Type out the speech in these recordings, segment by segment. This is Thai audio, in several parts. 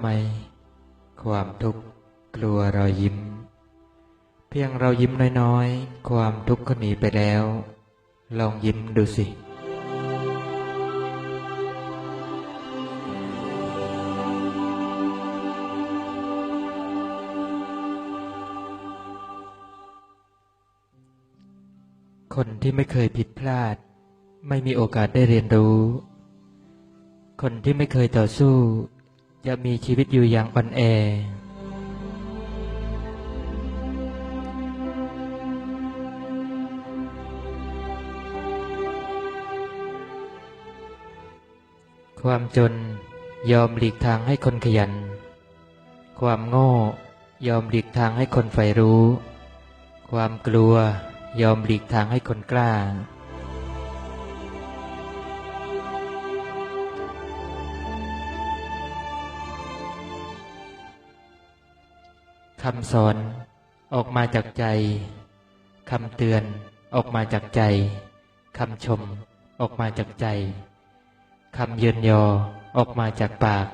ไหม ความทุกข์กลัวรอยยิ้ม เพียงเรายิ้มน้อยๆ ความทุกข์ก็หนีไปแล้ว ลองยิ้มดูสิคนที่ไม่เคยผิดพลาด ไม่มีโอกาสได้เรียนรู้ คนที่ไม่เคยต่อสู้ จะมีชีวิตอยู่อย่างอ่อนแอ ความจนยอมหลีกทางให้คนขยัน ความโง่ยอมหลีกทางให้คนใฝ่รู้ ความกลัวยอมหลีกทางให้คนกล้า คำสอนออกมาจากใจคำเตือนออกมาจากใจคำชมออกมาจากใจคำเยินยอออกมาจากปาก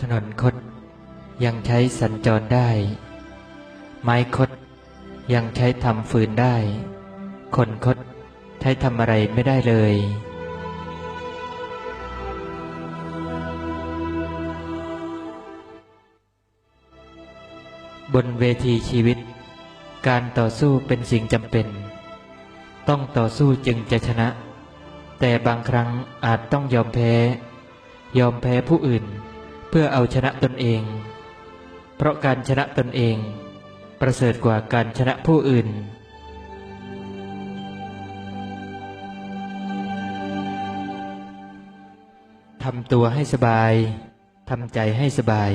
ถนนคดยังใช้สัญจรได้ ไม้คดยังใช้ทำฟืนได้ คนคดใช้ทำอะไรไม่ได้เลย บนเวทีชีวิต การต่อสู้เป็นสิ่งจำเป็น ต้องต่อสู้จึงจะชนะ แต่บางครั้งอาจต้องยอมแพ้ ยอมแพ้ผู้อื่น เพื่อเอาชนะตนเอง เพราะการชนะตนเอง ประเสริฐกว่าการชนะผู้อื่นทำตัวให้สบาย ทำใจให้สบาย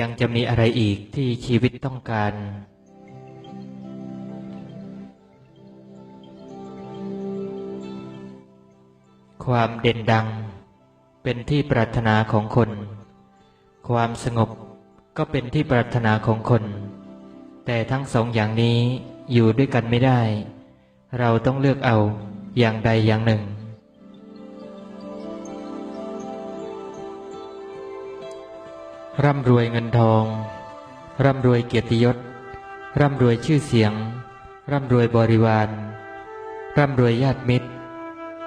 ยังจะมีอะไรอีกที่ชีวิตต้องการ ความเด่นดัง เป็นที่ปรารถนาของคน ความสงบก็เป็นที่ปรารถนาของคน แต่ทั้งสองอย่างนี้อยู่ด้วยกันไม่ได้ เราต้องเลือกเอาอย่างใดอย่างหนึ่ง ร่ำรวยเงินทอง ร่ำรวยเกียรติยศ ร่ำรวยชื่อเสียง ร่ำรวยบริวาร ร่ำรวยญาติมิตร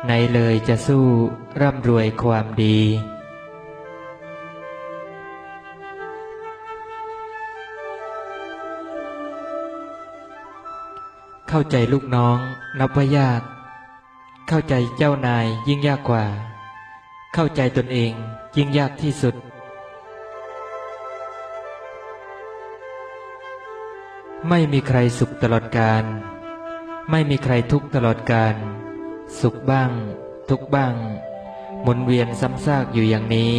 ไหนเลยจะสู้ร่ำรวยความดีเข้าใจลูกน้องนับว่ายาก เข้าใจเจ้านายยิ่งยากกว่า เข้าใจตนเองยิ่งยากที่สุด ไม่มีใครสุขตลอดกาลไม่มีใครทุกข์ตลอดกาลสุขบ้าง ทุกข์บ้าง หมุนเวียนซ้ำซากอยู่อย่างนี้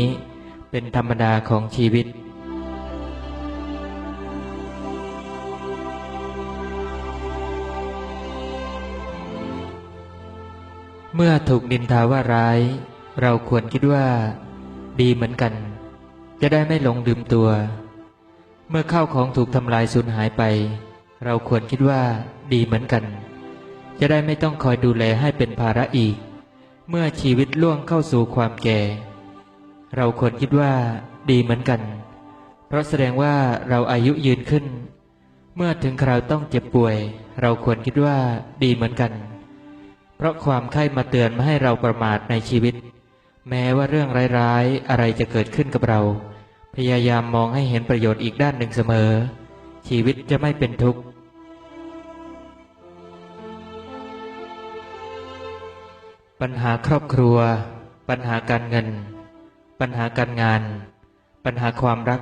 เป็นธรรมดาของชีวิต เมื่อถูกนินทาว่าร้าย เราควรคิดว่า ดีเหมือนกัน จะได้ไม่หลงลืมตัว เมื่อข้าวของถูกทำลายสูญหายไป เราควรคิดว่าดีเหมือนกัน จะได้ไม่ต้องคอยดูแลให้เป็นภาระอีก เมื่อชีวิตล่วงเข้าสู่ความแก่ เราควรคิดว่าดีเหมือนกัน เพราะแสดงว่าเราอายุยืนขึ้น เมื่อถึงคราวต้องเจ็บป่วย เราควรคิดว่าดีเหมือนกัน เพราะความไข้มาเตือนไม่ให้เราประมาทในชีวิต แม้ว่าเรื่องร้ายๆอะไรจะเกิดขึ้นกับเรา พยายามมองให้เห็นประโยชน์อีกด้านหนึ่งเสมอ ชีวิตจะไม่เป็นทุกข์ปัญหาครอบครัว ปัญหาการเงิน ปัญหาการงาน ปัญหาความรัก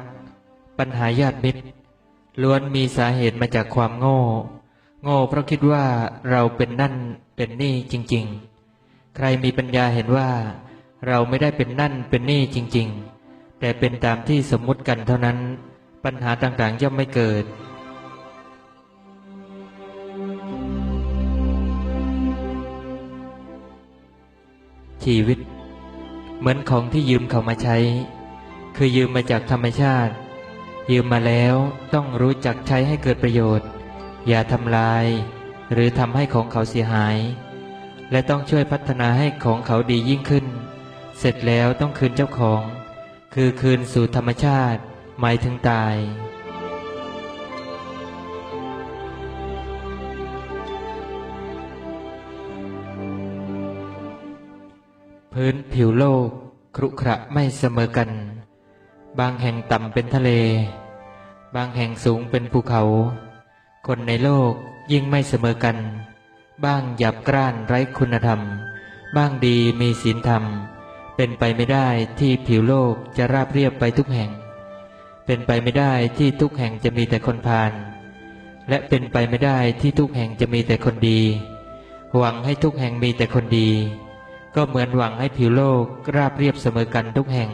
ปัญหาญาติมิตร ล้วนมีสาเหตุมาจากความโง่ โง่เพราะคิดว่าเราเป็นนั่นเป็นนี่จริง ๆ ใครมีปัญญาเห็นว่า เราไม่ได้เป็นนั่นเป็นนี่จริง ๆ แต่เป็นตามที่สมมุติกันเท่านั้น ปัญหาต่างๆย่อมไม่เกิด ชีวิต เหมือนของที่ยืมเขามาใช้ คือยืมมาจากธรรมชาติ ยืมมาแล้วต้องรู้จักใช้ให้เกิดประโยชน์ อย่าทำลาย หรือทำให้ของเขาเสียหาย และต้องช่วยพัฒนาให้ของเขาดียิ่งขึ้น เสร็จแล้วต้องคืนเจ้าของ คือคืนสู่ธรรมชาติหมายถึงตาย พื้นผิวโลกครุขระไม่เสมอกัน บางแห่งต่ำเป็นทะเล บางแห่งสูงเป็นภูเขา คนในโลกยิ่งไม่เสมอกัน บ้างหยาบกร้านไร้คุณธรรม บ้างดีมีศีลธรรม เป็นไปไม่ได้ที่ผิวโลกจะราบเรียบไปทุกแห่ง เป็นไปไม่ได้ที่ทุกแห่งจะมีแต่คนพาลและเป็นไปไม่ได้ที่ทุกแห่งจะมีแต่คนดี หวังให้ทุกแห่งมีแต่คนดี ก็เหมือนหวังให้ผิวโลกราบเรียบเสมอกันทุกแห่ง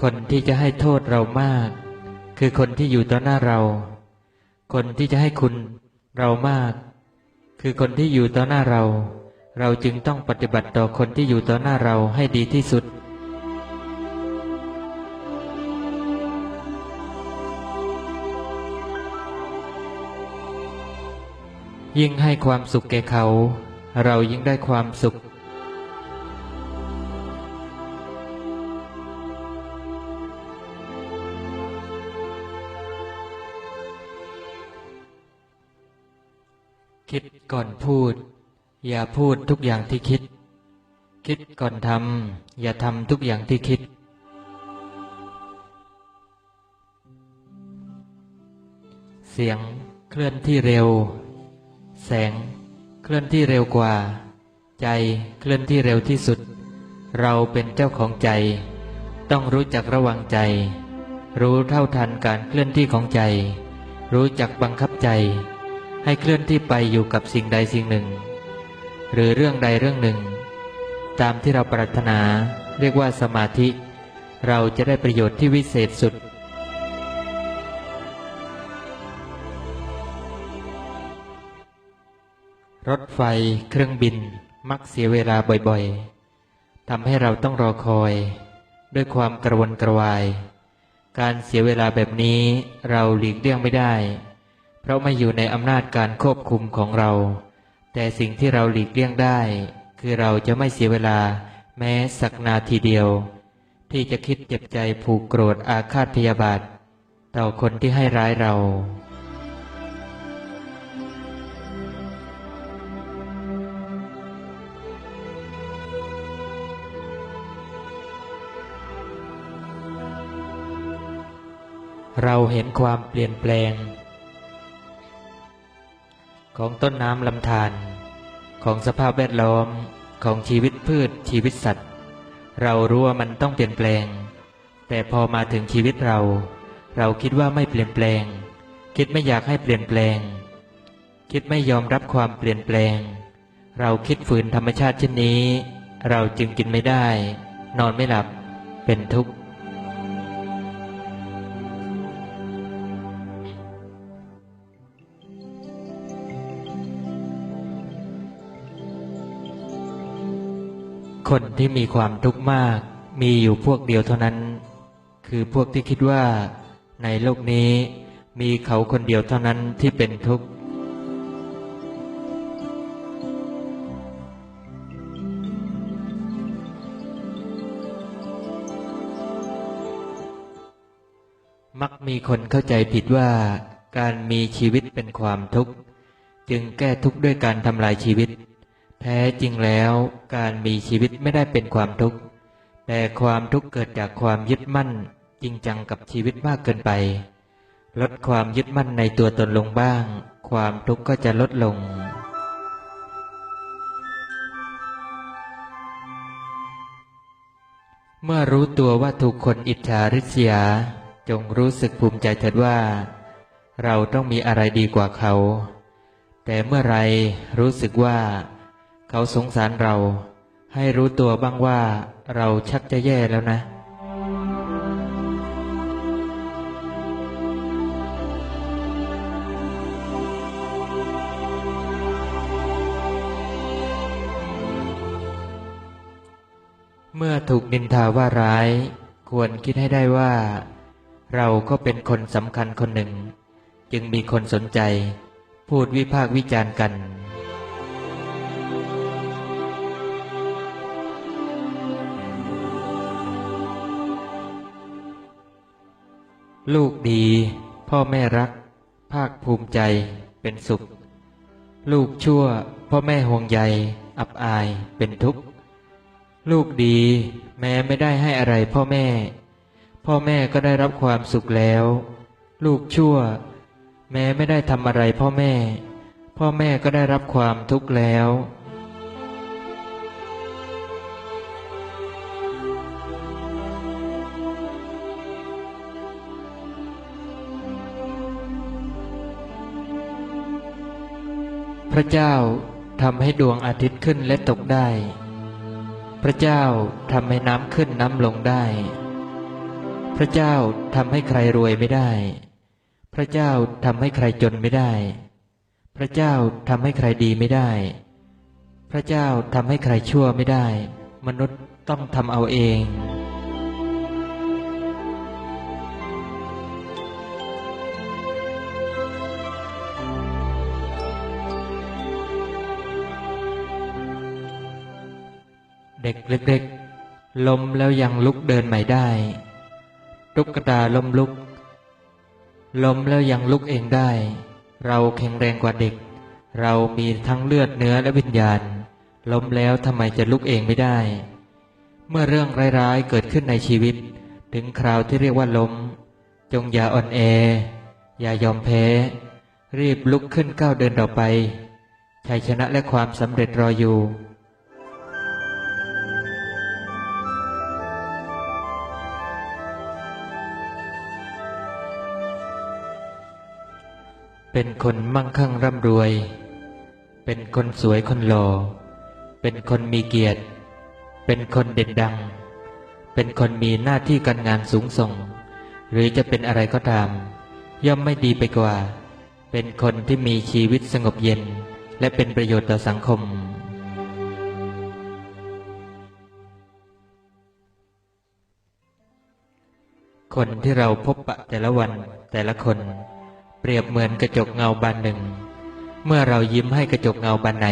คนที่จะให้โทษเรามาก คือคนที่อยู่ต่อหน้าเรา คนที่จะให้คุณ เรามาก คือคนที่อยู่ต่อหน้าเรา เราจึงต้องปฏิบัติต่อคนที่อยู่ต่อหน้าเราให้ดีที่สุดยิ่งให้ความสุขแก่เขา เรายิ่งได้ความสุข ก่อนพูด อย่าพูดทุกอย่างที่คิด คิดก่อนทำอย่าทำทุกอย่างที่คิด เสียงเคลื่อนที่เร็ว แสงเคลื่อนที่เร็วกว่า ใจเคลื่อนที่เร็วที่สุด เราเป็นเจ้าของใจ ต้องรู้จักระวังใจ รู้เท่าทันการเคลื่อนที่ของใจ รู้จักบังคับใจ ให้เคลื่อนที่ไปอยู่กับสิ่งใดสิ่งหนึ่ง หรือเรื่องใดเรื่องหนึ่ง ตามที่เราปรารถนาเรียกว่าสมาธิ เราจะได้ประโยชน์ที่วิเศษสุด รถไฟเครื่องบินมักเสียเวลาบ่อยๆทำให้เราต้องรอคอย ด้วยความกระวนกระวาย การเสียเวลาแบบนี้เราหลีกเลี่ยงไม่ได้ เพราะไม่อยู่ในอำนาจการควบคุมของเรา แต่สิ่งที่เราหลีกเลี่ยงได้ คือเราจะไม่เสียเวลาแม้สักนาทีเดียว ที่จะคิดเจ็บใจผูกโกรธอาฆาตพยาบาทต่อคนที่ให้ร้ายเราเราเห็นความเปลี่ยนแปลง ของต้นน้ำลำธารของสภาพแวดล้อมของชีวิตพืชชีวิตสัตว์ เรารู้ว่ามันต้องเปลี่ยนแปลง แต่พอมาถึงชีวิตเรา เราคิดว่าไม่เปลี่ยนแปลง คิดไม่อยากให้เปลี่ยนแปลง คิดไม่ยอมรับความเปลี่ยนแปลง เราคิดฝืนธรรมชาติเช่นนี้ เราจึงกินไม่ได้ นอนไม่หลับเป็นทุกข์ คนที่มีความทุกข์มาก มีอยู่พวกเดียวเท่านั้น คือพวกที่คิดว่า ในโลกนี้มีเขาคนเดียวเท่านั้นที่เป็นทุกข์มักมีคนเข้าใจผิดว่าการมีชีวิตเป็นความทุกข์ จึงแก้ทุกข์ด้วยการทำลายชีวิต แท้จริงแล้วการมีชีวิตไม่ได้เป็นความทุกข์ แต่ความทุกข์เกิดจากความยึดมั่น จริงจังกับชีวิตมากเกินไป ลดความยึดมั่นในตัวตนลงบ้าง ความทุกข์ก็จะลดลง เมื่อรู้ตัวว่าถูกคนอิจฉาริษยา จงรู้สึกภูมิใจเถิดว่า เราต้องมีอะไรดีกว่าเขา แต่เมื่อไรรู้สึกว่า เขาสงสารเรา ให้รู้ตัวบ้างว่าเราชักจะแย่แล้วนะ เมื่อถูกนินทาว่าร้าย ควรคิดให้ได้ว่า เราก็เป็นคนสำคัญคนหนึ่ง จึงมีคนสนใจ พูดวิพากษ์วิจารณ์กัน ลูกดี พ่อแม่รัก ภาคภูมิใจเป็นสุข ลูกชั่ว พ่อแม่ห่วงใย อับอายเป็นทุกข์ ลูกดี แม้ไม่ได้ให้อะไรพ่อแม่ พ่อแม่ก็ได้รับความสุขแล้ว ลูกชั่ว แม้ไม่ได้ทำอะไรพ่อแม่ พ่อแม่ก็ได้รับความทุกข์แล้ว ระเจ้าทำให้ดวงอาทิตย์ขึ้นและตกได้ พระเจ้าทำให้น้ำขึ้นน้ำลงได้ พระเจ้าทำให้ใครรวยไม่ได้ พระเจ้าทำให้ใครจนไม่ได้ พระเจ้าทำให้ใครดีไม่ได้ พระเจ้าทำให้ใครชั่วไม่ได้ มนุษย์ต้องทำเอาเอง เด็กเล็กๆล้มแล้วยังลุกเดินใหม่ได้ ตุ๊กตาล้มลุก ล้มแล้วยังลุกเองได้ เราแข็งแรงกว่าเด็ก เรามีทั้งเลือดเนื้อและวิญญาณ ล้มแล้วทำไมจะลุกเองไม่ได้ เมื่อเรื่องร้ายๆเกิดขึ้นในชีวิต ถึงคราวที่เรียกว่าล้ม จงอย่าอ่อนแอ อย่ายอมแพ้ รีบลุกขึ้นก้าวเดินต่อไปชัยชนะและความสำเร็จรออยู่ เป็นคนมั่งคั่งร่ำรวย เป็นคนสวยคนหล่อ เป็นคนมีเกียรติ เป็นคนเด่นดัง เป็นคนมีหน้าที่การงานสูงส่ง หรือจะเป็นอะไรก็ตาม ย่อมไม่ดีไปกว่า เป็นคนที่มีชีวิตสงบเย็น และเป็นประโยชน์ต่อสังคมคนที่เราพบปะแต่ละวันแต่ละคน เปรียบเหมือนกระจกเงาบานหนึ่ง เมื่อเรายิ้มให้กระจกเงาบานไหน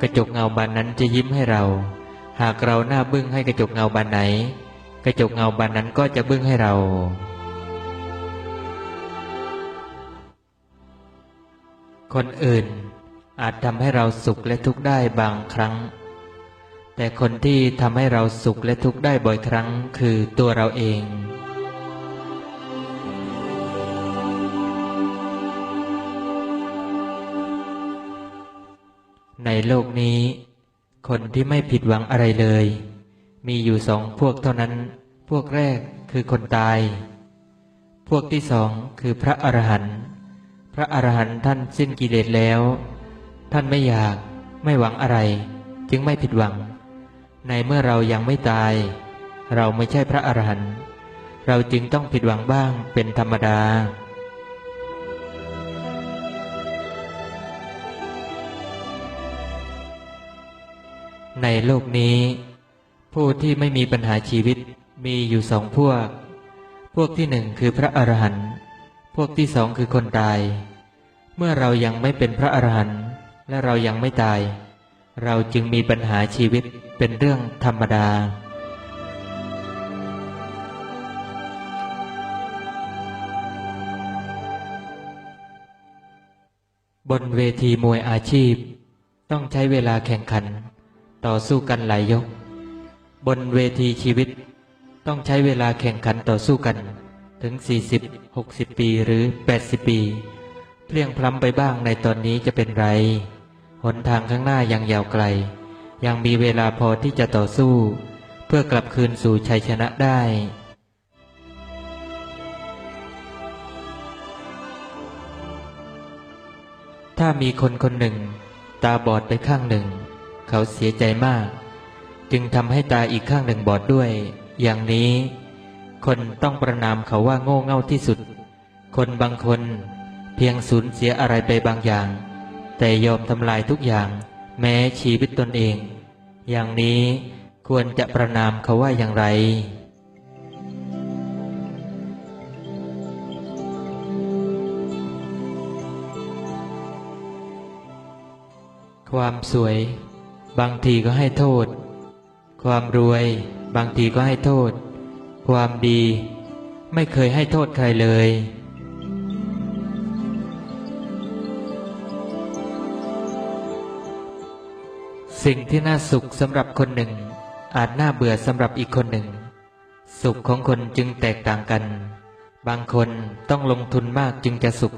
กระจกเงาบานนั้นจะยิ้มให้เรา หากเราหน้าบึ้งให้กระจกเงาบานไหน กระจกเงาบานนั้นก็จะบึ้งให้เราคนอื่นอาจทำให้เราสุขและทุกข์ได้บางครั้ง แต่คนที่ทำให้เราสุขและทุกข์ได้บ่อยครั้งคือตัวเราเอง ในโลกนี้ คนที่ไม่ผิดหวังอะไรเลย มีอยู่สองพวกเท่านั้น พวกแรกคือคนตาย พวกที่สองคือพระอรหันต์พระอรหันต์ท่านสิ้นกิเลสแล้ว ท่านไม่อยากไม่หวังอะไร จึงไม่ผิดหวัง ในเมื่อเรายังไม่ตาย เราไม่ใช่พระอรหันต์เราจึงต้องผิดหวังบ้างเป็นธรรมดา ในโลกนี้ ผู้ที่ไม่มีปัญหาชีวิตมีอยู่สองพวก พวกที่หนึ่งคือพระอรหันต์พวกที่สองคือคนตาย เมื่อเรายังไม่เป็นพระอรหันต์และเรายังไม่ตาย เราจึงมีปัญหาชีวิตเป็นเรื่องธรรมดาบนเวทีมวยอาชีพ ต้องใช้เวลาแข่งขัน ต่อสู้กันหลายยก บนเวทีชีวิต ต้องใช้เวลาแข่งขันต่อสู้กัน ถึง 40 60 ปีหรือ 80 ปี เพลียงพล้ำไปบ้างในตอนนี้จะเป็นไร หนทางข้างหน้ายังยาวไกล ยังมีเวลาพอที่จะต่อสู้ เพื่อกลับคืนสู่ชัยชนะได้ถ้ามีคนคนหนึ่ง ตาบอดไปข้างหนึ่ง เขาเสียใจมาก จึงทำให้ตาอีกข้างหนึ่งบอดด้วย อย่างนี้ คนต้องประนามเขาว่าโง่เง่าที่สุด คนบางคนเพียงสูญเสียอะไรไปบางอย่าง แต่ยอมทำลายทุกอย่าง แม้ชีวิตตนเอง อย่างนี้ควรจะประนามเขาว่าอย่างไรความสวย บางทีก็ให้โทษ ความรวย บางทีก็ให้โทษ ความดี ไม่เคยให้โทษใครเลย สิ่งที่น่าสุขสำหรับคนหนึ่ง อาจน่าเบื่อสำหรับอีกคนหนึ่ง สุขของคนจึงแตกต่างกัน บางคนต้องลงทุนมากจึงจะสุข